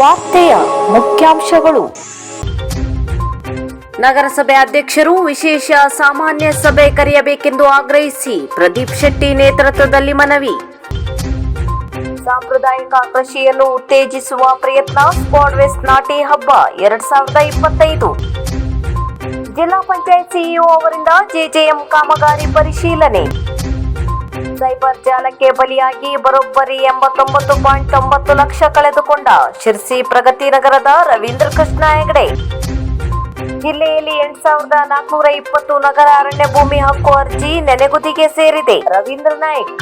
ವಾರ್ತೆಯ ಮುಖ್ಯಾಂಶಗಳು. ನಗರಸಭೆ ಅಧ್ಯಕ್ಷರು ವಿಶೇಷ ಸಾಮಾನ್ಯ ಸಭೆ ಕರೆಯಬೇಕೆಂದು ಆಗ್ರಹಿಸಿ ಪ್ರದೀಪ್ ಶೆಟ್ಟಿ ನೇತೃತ್ವದಲ್ಲಿ ಮನವಿ. ಸಾಂಪ್ರದಾಯಿಕ ಕೃಷಿಯನ್ನು ಉತ್ತೇಜಿಸುವ ಪ್ರಯತ್ನ ಸ್ಪಾಡ್ವೆಸ್ಟ್ ನಾಟಿ ಹಬ್ಬ ಎರಡ್ ಸಾವಿರದ ಇಪ್ಪತ್ತೈದು. ಜಿಲ್ಲಾ ಪಂಚಾಯತ್ ಸಿಇಒ ಅವರಿಂದ ಜೆಜೆಎಂ ಕಾಮಗಾರಿ ಪರಿಶೀಲನೆ. ಸೈಬರ್ ಜಾಲಕ್ಕೆ ಬಲಿಯಾಗಿ ಬರೋಬ್ಬರಿ ಎಂಬತ್ತೊಂಬತ್ತು ಪಾಯಿಂಟ್ ತೊಂಬತ್ತು ಲಕ್ಷ ಕಳೆದುಕೊಂಡ ಶಿರ್ಸಿ ಪ್ರಗತಿ ನಗರದ ರವೀಂದ್ರ ಕೃಷ್ಣ ಹೆಗಡೆ. ಜಿಲ್ಲೆಯಲ್ಲಿ ಎಂಟ್ ಸಾವಿರದ ನಾಲ್ಕುನೂರ ಇಪ್ಪತ್ತು ನಗರ ಅರಣ್ಯ ಭೂಮಿ ಹಕ್ಕು ಅರ್ಜಿ ನೆನೆಗುದಿಗೆ ಸೇರಿದೆ. ರವೀಂದ್ರ ನಾಯ್ಕ್.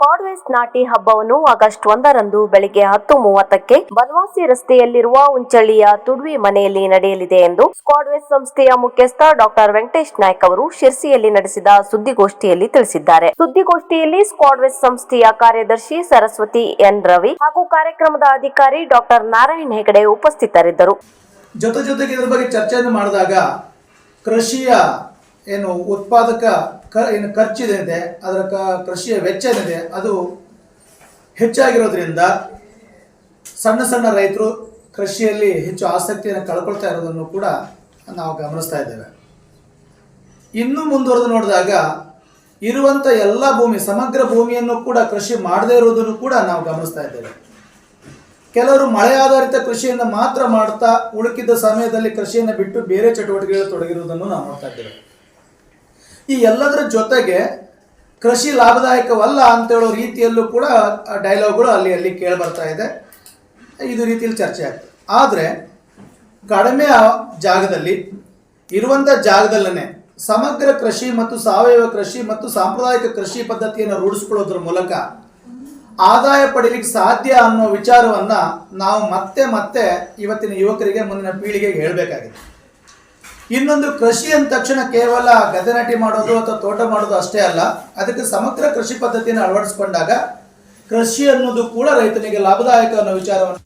ಕಾಡ್ವೇಸ್ ನಾಟಿ ಹಬ್ಬವನ್ನು ಆಗಸ್ಟ್ ಒಂದರಂದು ಬೆಳಿಗ್ಗೆ ಹತ್ತು ಮೂವತ್ತಕ್ಕೆ ಬನವಾಸಿ ರಸ್ತೆಯಲ್ಲಿರುವ ಉಂಚಳ್ಳಿಯ ತುಡ್ವಿ ಮನೆಯಲ್ಲಿ ನಡೆಯಲಿದೆ ಎಂದು ಸ್ಕಾಡ್ವೇಸ್ ಸಂಸ್ಥೆಯ ಮುಖ್ಯಸ್ಥ ಡಾಕ್ಟರ್ ವೆಂಕಟೇಶ್ ನಾಯ್ಕ ಅವರು ಶಿರ್ಸಿಯಲ್ಲಿ ನಡೆಸಿದ ಸುದ್ದಿಗೋಷ್ಠಿಯಲ್ಲಿ ತಿಳಿಸಿದ್ದಾರೆ. ಸುದ್ದಿಗೋಷ್ಠಿಯಲ್ಲಿ ಸ್ಕಾಡ್ವೇಸ್ ಸಂಸ್ಥೆಯ ಕಾರ್ಯದರ್ಶಿ ಸರಸ್ವತಿ ಎನ್. ರವಿ ಹಾಗೂ ಕಾರ್ಯಕ್ರಮದ ಅಧಿಕಾರಿ ಡಾಕ್ಟರ್ ನಾರಾಯಣ್ ಹೆಗಡೆ ಉಪಸ್ಥಿತರಿದ್ದರು. ಜೊತೆ ಜೊತೆಗೆ ಇದರ ಬಗ್ಗೆ ಚರ್ಚೆಯನ್ನು ಮಾಡಿದಾಗ ಕೃಷಿಯ ಏನು ಉತ್ಪಾದಕ ಕ, ಏನು ಖರ್ಚಿದೆ, ಅದರ ಕ, ಕೃಷಿಯ ವೆಚ್ಚ ಏನಿದೆ ಅದು ಹೆಚ್ಚಾಗಿರೋದ್ರಿಂದ ಸಣ್ಣ ಸಣ್ಣ ರೈತರು ಕೃಷಿಯಲ್ಲಿ ಹೆಚ್ಚು ಆಸಕ್ತಿಯನ್ನು ಕಳ್ಕೊಳ್ತಾ ಇರೋದನ್ನು ಕೂಡ ನಾವು ಗಮನಿಸ್ತಾ ಇದ್ದೇವೆ. ಇನ್ನೂ ಮುಂದುವರೆದು ನೋಡಿದಾಗ ಇರುವಂಥ ಎಲ್ಲ ಭೂಮಿ, ಸಮಗ್ರ ಭೂಮಿಯನ್ನು ಕೂಡ ಕೃಷಿ ಮಾಡದೇ ಇರುವುದನ್ನು ಕೂಡ ನಾವು ಗಮನಿಸ್ತಾ ಇದ್ದೇವೆ. ಕೆಲವರು ಮಳೆ ಆಧಾರಿತ ಕೃಷಿಯನ್ನು ಮಾತ್ರ ಮಾಡ್ತಾ ಉಳುಕಿದ್ದ ಸಮಯದಲ್ಲಿ ಕೃಷಿಯನ್ನು ಬಿಟ್ಟು ಬೇರೆ ಚಟುವಟಿಕೆಗಳಲ್ಲಿ ತೊಡಗಿರುವುದನ್ನು ನಾವು ನೋಡ್ತಾ ಇದ್ದೇವೆ. ಈ ಎಲ್ಲದರ ಜೊತೆಗೆ ಕೃಷಿ ಲಾಭದಾಯಕವಲ್ಲ ಅಂತ ಹೇಳೋ ರೀತಿಯಲ್ಲೂ ಕೂಡ ಡೈಲಾಗ್ಗಳು ಅಲ್ಲಿ ಅಲ್ಲಿ ಕೇಳಿ ಬರ್ತಾ ಇದೆ. ಇದು ರೀತಿಯಲ್ಲಿ ಚರ್ಚೆ ಆಗ್ತದೆ ಆದರೆ ಕಡಿಮೆ ಜಾಗದಲ್ಲಿ ಇರುವಂಥ ಜಾಗದಲ್ಲೇ ಸಮಗ್ರ ಕೃಷಿ ಮತ್ತು ಸಾವಯವ ಕೃಷಿ ಮತ್ತು ಸಾಂಪ್ರದಾಯಿಕ ಕೃಷಿ ಪದ್ಧತಿಯನ್ನು ರೂಢಿಸ್ಕೊಳ್ಳೋದ್ರ ಮೂಲಕ ಆದಾಯ ಪಡೀಲಿಕ್ಕೆ ಸಾಧ್ಯ ಅನ್ನೋ ವಿಚಾರವನ್ನು ನಾವು ಮತ್ತೆ ಮತ್ತೆ ಇವತ್ತಿನ ಯುವಕರಿಗೆ, ಮುಂದಿನ ಪೀಳಿಗೆಗೆ ಹೇಳಬೇಕಾಗಿದೆ. ಇನ್ನೊಂದು ಕೃಷಿ ಅಂದ ತಕ್ಷಣ ಕೇವಲ ಗದ್ದೆ ನಾಟಿ ಮಾಡೋದು ಅಥವಾ ತೋಟ ಮಾಡೋದು ಅಷ್ಟೇ ಅಲ್ಲ, ಅದಕ್ಕೆ ಸಮಗ್ರ ಕೃಷಿ ಪದ್ಧತಿಯನ್ನು ಅಳವಡಿಸಿಕೊಂಡಾಗ ಕೃಷಿ ಅನ್ನೋದು ಕೂಡ ರೈತನಿಗೆ ಲಾಭದಾಯಕ ಅನ್ನೋ ವಿಚಾರವನ್ನು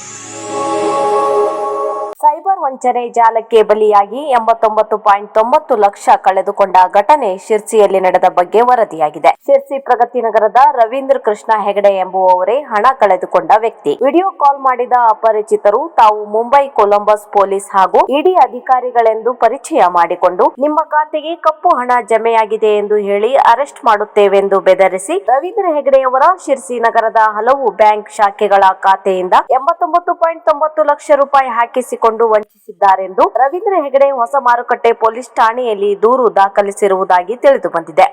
ಸೈಬರ್ ವಂಚನೆ ಜಾಲಕ್ಕೆ ಬಲಿಯಾಗಿ ಎಂಬತ್ತೊಂಬತ್ತು ಪಾಯಿಂಟ್ ತೊಂಬತ್ತು ಲಕ್ಷ ಕಳೆದುಕೊಂಡ ಘಟನೆ ಶಿರ್ಸಿಯಲ್ಲಿ ನಡೆದ ಬಗ್ಗೆ ವರದಿಯಾಗಿದೆ. ಶಿರ್ಸಿ ಪ್ರಗತಿ ನಗರದ ರವೀಂದ್ರ ಕೃಷ್ಣ ಹೆಗಡೆ ಎಂಬುವವರೇ ಹಣ ಕಳೆದುಕೊಂಡ ವ್ಯಕ್ತಿ. ವಿಡಿಯೋ ಕಾಲ್ ಮಾಡಿದ ಅಪರಿಚಿತರು ತಾವು ಮುಂಬೈ ಕೊಲಂಬಸ್ ಪೊಲೀಸ್ ಹಾಗೂ ಇಡಿ ಅಧಿಕಾರಿಗಳೆಂದು ಪರಿಚಯ ಮಾಡಿಕೊಂಡು, ನಿಮ್ಮ ಖಾತೆಗೆ ಕಪ್ಪು ಹಣ ಜಮೆಯಾಗಿದೆ ಎಂದು ಹೇಳಿ ಅರೆಸ್ಟ್ ಮಾಡುತ್ತೇವೆಂದು ಬೆದರಿಸಿ, ರವೀಂದ್ರ ಹೆಗಡೆಯವರ ಶಿರ್ಸಿ ನಗರದ ಹಲವು ಬ್ಯಾಂಕ್ ಶಾಖೆಗಳ ಖಾತೆಯಿಂದ ಎಂಬತ್ತೊಂಬತ್ತು ಪಾಯಿಂಟ್ ತೊಂಬತ್ತು ಲಕ್ಷ ರೂಪಾಯಿ ಹಾಕಿಸಿಕೊಂಡು ವಂಚಿಸಿದ್ದಾರೆಂದು ರವೀಂದ್ರ ಹೆಗಡೆ ಹೊಸ ಮಾರುಕಟ್ಟೆ ಪೊಲೀಸ್ ಠಾಣೆಯಲ್ಲಿ ದೂರು ದಾಖಲಿಸಿರುವುದಾಗಿ ತಿಳಿದು ಬಂದಿದೆ.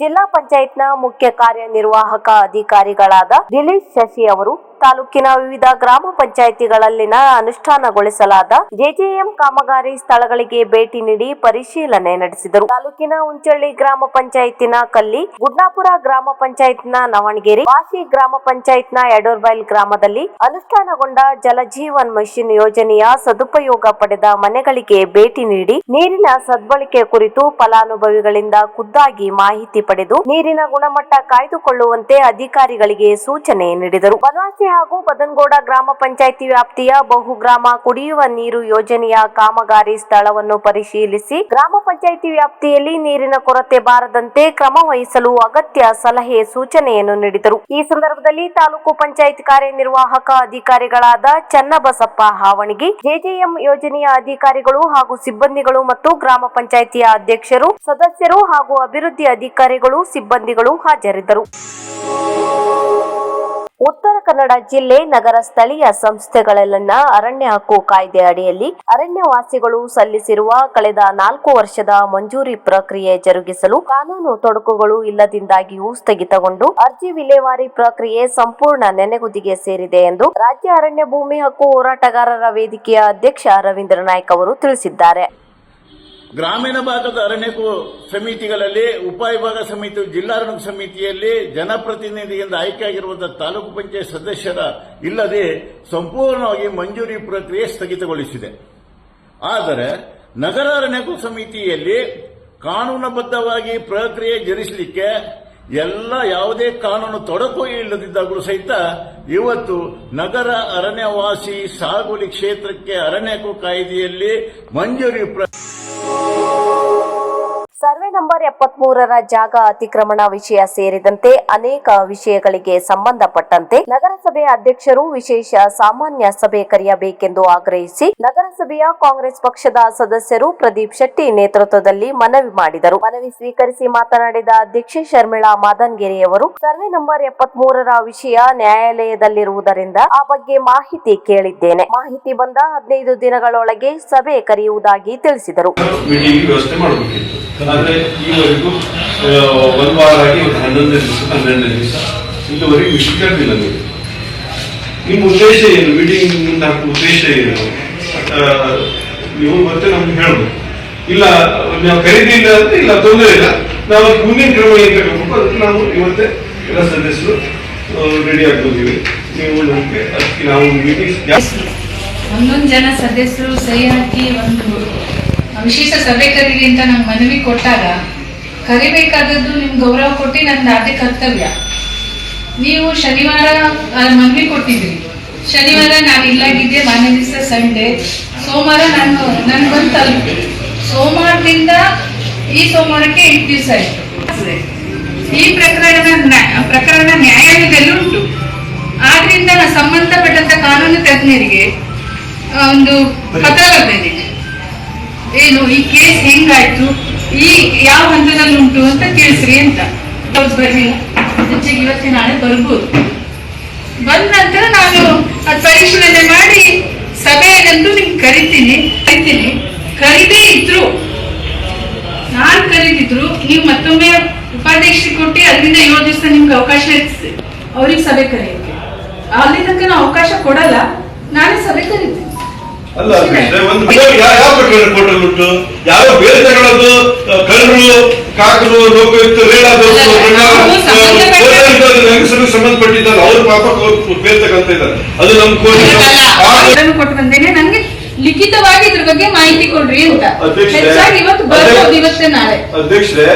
ಜಿಲ್ಲಾ ಪಂಚಾಯತ್ನ ಮುಖ್ಯ ಕಾರ್ಯನಿರ್ವಾಹಕ ಅಧಿಕಾರಿಗಳಾದ ದಿಲೀಶ್ ಶಶಿ ಅವರು ತಾಲೂಕಿನ ವಿವಿಧ ಗ್ರಾಮ ಪಂಚಾಯಿತಿಗಳಲ್ಲಿನ ಅನುಷ್ಠಾನಗೊಳಿಸಲಾದ ಜೆಜೆಎಂ ಕಾಮಗಾರಿ ಸ್ಥಳಗಳಿಗೆ ಭೇಟಿ ನೀಡಿ ಪರಿಶೀಲನೆ ನಡೆಸಿದರು. ತಾಲೂಕಿನ ಉಂಚಳ್ಳಿ ಗ್ರಾಮ ಪಂಚಾಯತಿನ ಕಲ್ಲಿ, ಗುಡ್ನಾಪುರ ಗ್ರಾಮ ಪಂಚಾಯತ್ನ ನವಣಗೆರೆ, ವಾಸಿ ಗ್ರಾಮ ಪಂಚಾಯತ್ನ ಯಡೋರ್ಬೈಲ್ ಗ್ರಾಮದಲ್ಲಿ ಅನುಷ್ಠಾನಗೊಂಡ ಜಲಜೀವನ್ ಮಿಷನ್ ಯೋಜನೆಯ ಸದುಪಯೋಗ ಪಡೆದ ಮನೆಗಳಿಗೆ ಭೇಟಿ ನೀಡಿ ನೀರಿನ ಸದ್ಬಳಕೆ ಕುರಿತು ಫಲಾನುಭವಿಗಳಿಂದ ಖುದ್ದಾಗಿ ಮಾಹಿತಿ ಪಡೆದು ನೀರಿನ ಗುಣಮಟ್ಟ ಕಾಯ್ದುಕೊಳ್ಳುವಂತೆ ಅಧಿಕಾರಿಗಳಿಗೆ ಸೂಚನೆ ನೀಡಿದರು. ಬನವಾಸಿ ಹಾಗೂ ಬದನಗೌಡ ಗ್ರಾಮ ಪಂಚಾಯಿತಿ ವ್ಯಾಪ್ತಿಯ ಬಹುಗ್ರಾಮ ಕುಡಿಯುವ ನೀರು ಯೋಜನೆಯ ಕಾಮಗಾರಿ ಸ್ಥಳವನ್ನು ಪರಿಶೀಲಿಸಿ ಗ್ರಾಮ ಪಂಚಾಯಿತಿ ವ್ಯಾಪ್ತಿಯಲ್ಲಿ ನೀರಿನ ಕೊರತೆ ಬಾರದಂತೆ ಕ್ರಮ ವಹಿಸಲು ಅಗತ್ಯ ಸಲಹೆ ಸೂಚನೆಯನ್ನು ನೀಡಿದರು. ಈ ಸಂದರ್ಭದಲ್ಲಿ ತಾಲೂಕು ಪಂಚಾಯತ್ ಕಾರ್ಯನಿರ್ವಾಹಕ ಅಧಿಕಾರಿಗಳಾದ ಚನ್ನಬಸಪ್ಪ ಹಾವಣಗಿ, ಜೆಜೆಎಂ ಯೋಜನೆಯ ಅಧಿಕಾರಿಗಳು ಹಾಗೂ ಸಿಬ್ಬಂದಿಗಳು ಮತ್ತು ಗ್ರಾಮ ಪಂಚಾಯಿತಿಯ ಅಧ್ಯಕ್ಷರು, ಸದಸ್ಯರು ಹಾಗೂ ಅಭಿವೃದ್ಧಿ ಅಧಿಕಾರಿಗಳು, ಸಿಬ್ಬಂದಿಗಳು ಹಾಜರಿದ್ದರು. ಉತ್ತರ ಕನ್ನಡ ಜಿಲ್ಲೆ ನಗರ ಸ್ಥಳೀಯ ಸಂಸ್ಥೆಗಳಲ್ಲಿನ ಅರಣ್ಯ ಹಕ್ಕು ಕಾಯ್ದೆ ಅಡಿಯಲ್ಲಿ ಅರಣ್ಯವಾಸಿಗಳು ಸಲ್ಲಿಸಿರುವ ಕಳೆದ ನಾಲ್ಕು ವರ್ಷದ ಮಂಜೂರಿ ಪ್ರಕ್ರಿಯೆ ಜರುಗಿಸಲು ಕಾನೂನು ತೊಡಕುಗಳು ಇಲ್ಲದಿಂದಾಗಿಯೂ ಸ್ಥಗಿತಗೊಂಡು ಅರ್ಜಿ ವಿಲೇವಾರಿ ಪ್ರಕ್ರಿಯೆ ಸಂಪೂರ್ಣ ನೆನೆಗುದಿಗೆ ಸೇರಿದೆ ಎಂದು ರಾಜ್ಯ ಅರಣ್ಯ ಭೂಮಿ ಹಕ್ಕು ಹೋರಾಟಗಾರರ ವೇದಿಕೆಯ ಅಧ್ಯಕ್ಷ ರವೀಂದ್ರ ನಾಯ್ಕ್ ಅವರು ತಿಳಿಸಿದ್ದಾರೆ. ಗ್ರಾಮೀಣ ಭಾಗದ ಅರಣ್ಯ ಸಮಿತಿಗಳಲ್ಲಿ, ಉಪವಿಭಾಗ ಸಮಿತಿ ಜಿಲ್ಲಾರಣ್ಯ ಸಮಿತಿಯಲ್ಲಿ ಜನಪ್ರತಿನಿಧಿಯಿಂದ ಆಯ್ಕೆಯಾಗಿರುವಂತಹ ತಾಲೂಕು ಪಂಚಾಯತ್ ಸದಸ್ಯರ ಇಲ್ಲದೆ ಸಂಪೂರ್ಣವಾಗಿ ಮಂಜೂರಿ ಪ್ರಕ್ರಿಯೆ ಸ್ಥಗಿತಗೊಳಿಸಿದೆ. ಆದರೆ ನಗರ ಅರಣ್ಯಕು ಸಮಿತಿಯಲ್ಲಿ ಕಾನೂನುಬದ್ಧವಾಗಿ ಪ್ರಕ್ರಿಯೆ ಜರಿಸಲಿಕ್ಕೆ ಎಲ್ಲ ಯಾವುದೇ ಕಾನೂನು ತೊಡಕು ಇಲ್ಲದಿದ್ದಾಗಲೂ ಸಹಿತ ಇವತ್ತು ನಗರ ಅರಣ್ಯವಾಸಿ ಸಾಗುಲಿ ಕ್ಷೇತ್ರಕ್ಕೆ ಅರಣ್ಯಕು ಕಾಯ್ದೆಯಲ್ಲಿ ಮಂಜೂರಿ ಪ್ರ ಸರ್ವೆ ಎಪ್ಪತ್ತ್ ಮೂರರ ಜಾಗ ಅತಿಕ್ರಮಣ ವಿಷಯ ಸೇರಿದಂತೆ ಅನೇಕ ವಿಷಯಗಳಿಗೆ ಸಂಬಂಧಪಟ್ಟಂತೆ ನಗರಸಭೆ ಅಧ್ಯಕ್ಷರು ವಿಶೇಷ ಸಾಮಾನ್ಯ ಸಭೆ ಕರೆಯಬೇಕೆಂದು ಆಗ್ರಹಿಸಿ ನಗರಸಭೆಯ ಕಾಂಗ್ರೆಸ್ ಪಕ್ಷದ ಸದಸ್ಯರು ಪ್ರದೀಪ್ ಶೆಟ್ಟಿ ನೇತೃತ್ವದಲ್ಲಿ ಮನವಿ ಮಾಡಿದರು. ಮನವಿ ಸ್ವೀಕರಿಸಿ ಮಾತನಾಡಿದ ಅಧ್ಯಕ್ಷೆ ಶರ್ಮಿಳಾ ಮಾದನ್ಗೆರೆಯವರು, ಸರ್ವೆ ನಂಬರ್ ಎಪ್ಪತ್ಮೂರರ ವಿಷಯ ನ್ಯಾಯಾಲಯದಲ್ಲಿರುವುದರಿಂದ ಆ ಬಗ್ಗೆ ಮಾಹಿತಿ ಕೇಳಿದ್ದೇನೆ. ಮಾಹಿತಿ ಬಂದ ಹದಿನೈದು ದಿನಗಳೊಳಗೆ ಸಭೆ ಕರೆಯುವುದಾಗಿ ತಿಳಿಸಿದರು. ಆದ್ರೆ ಈವರೆಗೂ ಒಂದು ವಾರ ಆಗಿ ಒಂದು ಹನ್ನೊಂದನೇ ದಿವಸ, ಹನ್ನೆರಡನೇ ದಿವಸ. ಇಲ್ಲಿವರೆಗೂ ವಿಷಯ ಕರೆದಿಲ್ಲ ನೀವು ನಿಮ್ಮ ಉದ್ದೇಶ ಏನು? ಮೀಟಿಂಗ್ ಮುಂದೆ ಹಾಕುವ ಉದ್ದೇಶ ಏನು? ನೀವು ಮತ್ತೆ ನಮ್ಗೆ ಹೇಳ್ಬೇಕು ಇಲ್ಲ, ನಾವು ಖರೀದಿಲ್ಲ ಅಂತ ಇಲ್ಲ, ತೊಂದರೆ ಇಲ್ಲ. ನಾವು ಮುಂದಿನ ಕ್ರಮ ಏನು ತಗೋಬೇಕು ಅದಕ್ಕೆ ನಾವು ಇವತ್ತೇ ಎಲ್ಲ ಸದಸ್ಯರು ರೆಡಿ ಆಗ್ಬೋದಿವಿ. ನೀವು ನಮಗೆ ಅದಕ್ಕೆ ನಾವು ಮೀಟಿಂಗ್ ಒಂದೊಂದು ಜನ ಸದಸ್ಯರು ಸಹಿ ಹಾಕಿ ಒಂದು ವಿಶೇಷ ಸಭೆ ಕರೀರಿ ಅಂತ ನಮ್ಗೆ ಮನವಿ ಕೊಟ್ಟಾಗ, ಕರಿಬೇಕಾದದ್ದು ನಿಮ್ ಗೌರವ ಕೊಟ್ಟು ನನ್ನ ಆದ್ಯ ಕರ್ತವ್ಯ. ನೀವು ಶನಿವಾರ ಮನವಿ ಕೊಟ್ಟಿದ್ರಿ. ಶನಿವಾರ ನಾನು ಇಲ್ಲಾಗಿದ್ದೆ ಮನೆ ದಿವಸ ಸಂಡೇ. ಸೋಮವಾರ ನಾನು, ನನ್ ಬಂದು ತಲುಪಿ ಸೋಮವಾರದಿಂದ ಈ ಸೋಮವಾರಕ್ಕೆ ಎಂಟು ದಿವಸ ಆಯ್ತು. ಈ ಪ್ರಕರಣ ನ್ಯಾ- ಪ್ರಕರಣ ನ್ಯಾಯಾಲಯದಲ್ಲಿ ಉಂಟು. ಆದ್ರಿಂದ ಸಂಬಂಧಪಟ್ಟಂತ ಕಾನೂನು ತಜ್ಞರಿಗೆ ಒಂದು ಪತ್ರ ಬರೆದಿದ್ದೀನಿ. ಏನು, ಈ ಕೇಸ್ ಹೆಂಗಾಯ್ತು? ಈ ಯಾವ ಹಂತದಲ್ಲಿ ಉಂಟು ಅಂತ ತಿಳಿಸ್ರಿ ಅಂತ. ಅವ್ರು ಬರ್ಲಿಲ್ಲ? ಹೆಚ್ಚಿಗೆ ಇವತ್ತೇ ನಾಳೆ ಬರ್ಬೋದು. ಬಂದ ನಂತರ ನಾನು ಅದ್ ಪರಿಶೀಲನೆ ಮಾಡಿ ಸಭೆಯಲ್ಲಂತೂ ನಿಮ್ಗೆ ಕರಿತೀನಿ ಕರಿತೀನಿ. ಕರಿದೇ ಇದ್ರು. ನಾನ್ ಕರೀತಿದ್ರು ನೀವು ಮತ್ತೊಮ್ಮೆ ಉಪಾಧ್ಯಕ್ಷರಿಗೆ ಕೊಟ್ಟು ಅದರಿಂದ ಏಳು ದಿವಸ ನಿಮ್ಗೆ ಅವಕಾಶ ಇರ್ತದೆ. ಅವ್ರಿಗೆ ಸಭೆ ಕರೆಯೋಕ್ಕೆ. ಅಲ್ಲಿ ತನಕ ನಾವು ಅವಕಾಶ ಕೊಡಲ್ಲ. ನಾನೇ ಸಭೆ ಕರಿತೀನಿ. ಅಲ್ಲ ಒಂದು ಯಾವ ಯಾವ ಪ್ರಕರಣ ಕೋರ್ಟಲ್ಲಿ ಉಂಟು ಯಾವ ಬೇರೆ ತಗೊಳ್ಳೋದು ಕಳ್ಳರು ಕಾಕರು ಲೋಕಯುಕ್ತ ಹೆಂಗಸರು ಸಂಬಂಧಪಟ್ಟಿದ್ದಾರೆ. ಅವ್ರ ಪಾಪ ಬೇರೆ ತಗೊಂತ ಇದ್ದಾರೆ ಅದು ನಮ್ ಕೊಟ್ಟು ಬಂದೇನೆ. ನಂಗೆ ಲಿಖಿತವಾಗಿ ಇದ್ರ ಬಗ್ಗೆ ಮಾಹಿತಿ ಕೊಡ್ರಿ ಅಂತ. ಇವತ್ತು ಬರ್ಬೋದು ಇವತ್ತೇ ನಾಳೆ. ಅಧ್ಯಕ್ಷರೇ